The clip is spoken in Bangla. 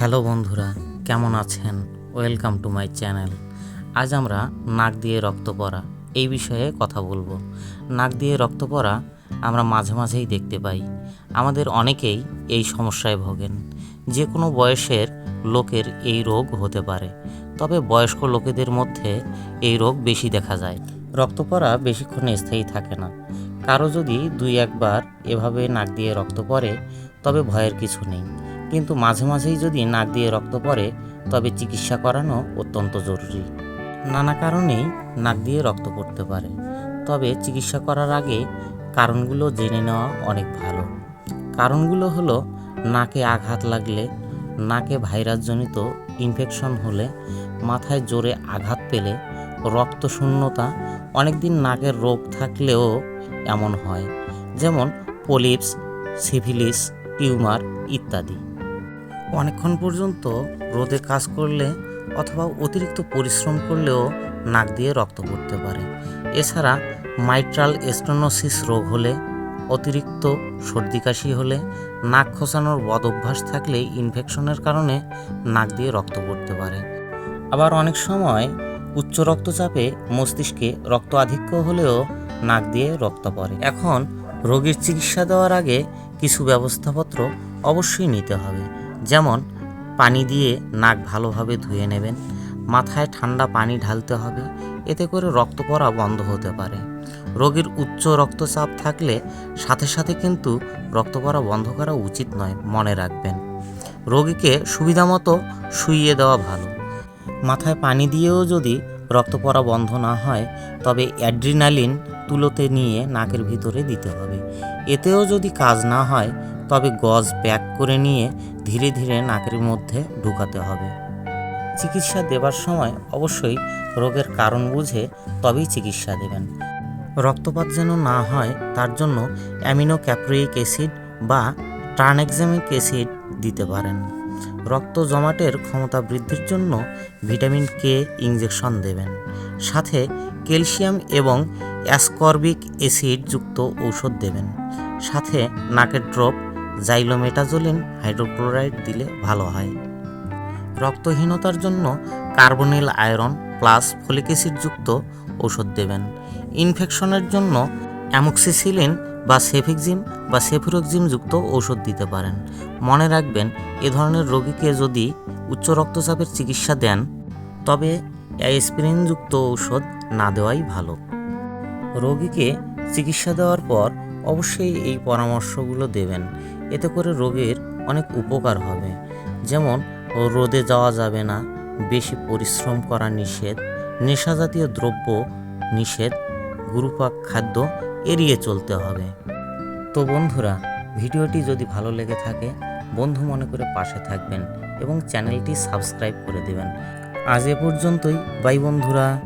হ্যালো বন্ধুরা, কেমন আছেন? ওয়েলকাম টু মাই চ্যানেল আজ আমরা নাক দিয়ে রক্ত পড়া এই বিষয়ে কথা বলব। নাক দিয়ে রক্ত পড়া আমরা মাঝে মাঝেই দেখতে পাই। আমাদের অনেকেই এই সমস্যায় ভোগেন। যে কোনো বয়সের লোকের এই রোগ হতে পারে। তবে বয়স্ক লোকেদের মধ্যে এই রোগ বেশি দেখা যায়। রক্ত পড়া বেশিক্ষণ স্থায়ী থাকে না। কারও যদি দুই একবার এভাবে নাক দিয়ে রক্ত পড়ে, তবে ভয়ের কিছু নেই। কিন্তু মাঝে মাঝেই যদি নাক দিয়ে রক্ত পড়ে, তবে চিকিৎসা করানো অত্যন্ত জরুরি। নানা কারণেই নাক দিয়ে রক্ত পড়তে পারে। তবে চিকিৎসা করার আগে কারণগুলো জেনে নেওয়া অনেক ভালো। কারণগুলো হলো, নাকে আঘাত লাগলে, নাকে ভাইরাসজনিত ইনফেকশন হলে, মাথায় জোরে আঘাত পেলে, রক্ত শূন্যতা, অনেকদিন নাকের রোগ থাকলেও এমন হয়। যেমন পলিপস, সিভিলিস, টিউমার ইত্যাদি। অনেকক্ষণ পর্যন্ত রোদে কাজ করলে অথবা অতিরিক্ত পরিশ্রম করলেও নাক দিয়ে রক্ত পড়তে পারে। এছাড়া মাইট্রাল স্টোনোসিস রোগ হলে, অতিরিক্ত সর্দি কাশি হলে নাক খোঁচানোর বদ অভ্যাস থাকলে ইনফেকশনের কারণে নাক দিয়ে রক্ত পড়তে পারে। আবার অনেক সময় উচ্চ রক্তচাপে মস্তিষ্কে রক্ত আধিক্য হলেও নাক দিয়ে রক্ত পড়ে। এখন রোগীর চিকিৎসা দেওয়ার আগে কিছু ব্যবস্থাপত্র অবশ্যই নিতে হবে। যেমন, পানি দিয়ে নাক ভালোভাবে ধুয়ে নেবেন, মাথায় ঠান্ডা পানি ঢালতে হবে, এতে করে রক্ত পড়া বন্ধ হতে পারে। রোগীর উচ্চ রক্তচাপ থাকলে সাথে সাথে কিন্তু রক্ত পড়া বন্ধ করা উচিত নয়, মনে রাখবেন। রোগীকে সুবিধামতো শুইয়ে দেওয়া ভালো। মাথায় পানি দিয়েও যদি রক্ত পড়া বন্ধ না হয়, তবে অ্যাড্রিনালিন তুলোতে নিয়ে নাকের ভিতরে দিতে হবে। এতেও যদি কাজ না হয় তবে গজ প্যাক করে নিয়ে ধীরে ধীরে নাকের মধ্যে ঢুকাতে হবে। চিকিৎসা দেবার সময় অবশ্যই রোগের কারণ বুঝে তবেই চিকিৎসা দেবেন। রক্তপাত যেন না হয়, তার জন্য অ্যামিনো ক্যাপ্রোইক অ্যাসিড বা ট্রানএক্সামিক অ্যাসিড দিতে পারেন। রক্ত জমাটের ক্ষমতা বৃদ্ধির জন্য ভিটামিন কে ইঞ্জেকশন দেবেন। সাথে ক্যালসিয়াম এবং অ্যাসকর্বিক অ্যাসিড যুক্ত ঔষধ দেবেন। সাথে নাকের ড্রপ জাইলোমেটাজোলিন হাইড্রোক্লোরাইড দিলে ভালো হয়। রক্তহীনতার জন্য carbonyl iron plus folic acid যুক্ত ঔষধ দেবেন। ইনফেকশনের জন্য অ্যামোক্সিসিলিন বা সেফিক্সিম বা সেফিরোক্সিম যুক্ত ঔষধ দিতে পারেন। মনে রাখবেন, এ ধরনের রোগীকে যদি উচ্চ রক্তচাপের চিকিৎসা দেন, তবে অ্যাসপিরিনযুক্ত ঔষধ না দেওয়াই ভালো। রোগীকে চিকিৎসা দেওয়ার পর অবশ্যই এই পরামর্শগুলো দেবেন। এতে করে রোগীর অনেক উপকার হবে। যেমন, রোদে যাওয়া যাবে না, বেশি পরিশ্রম করা নিষেধ নেশাজাতীয় দ্রব্য নিষেধ, গুরুপাক খাদ্য এড়িয়ে চলতে হবে। তো বন্ধুরা, ভিডিওটি যদি ভালো লেগে থাকে, বন্ধু মনে করে পাশে থাকবেন এবং চ্যানেলটি সাবস্ক্রাইব করে দেবেন। আজ এ পর্যন্তই। বাই বন্ধুরা।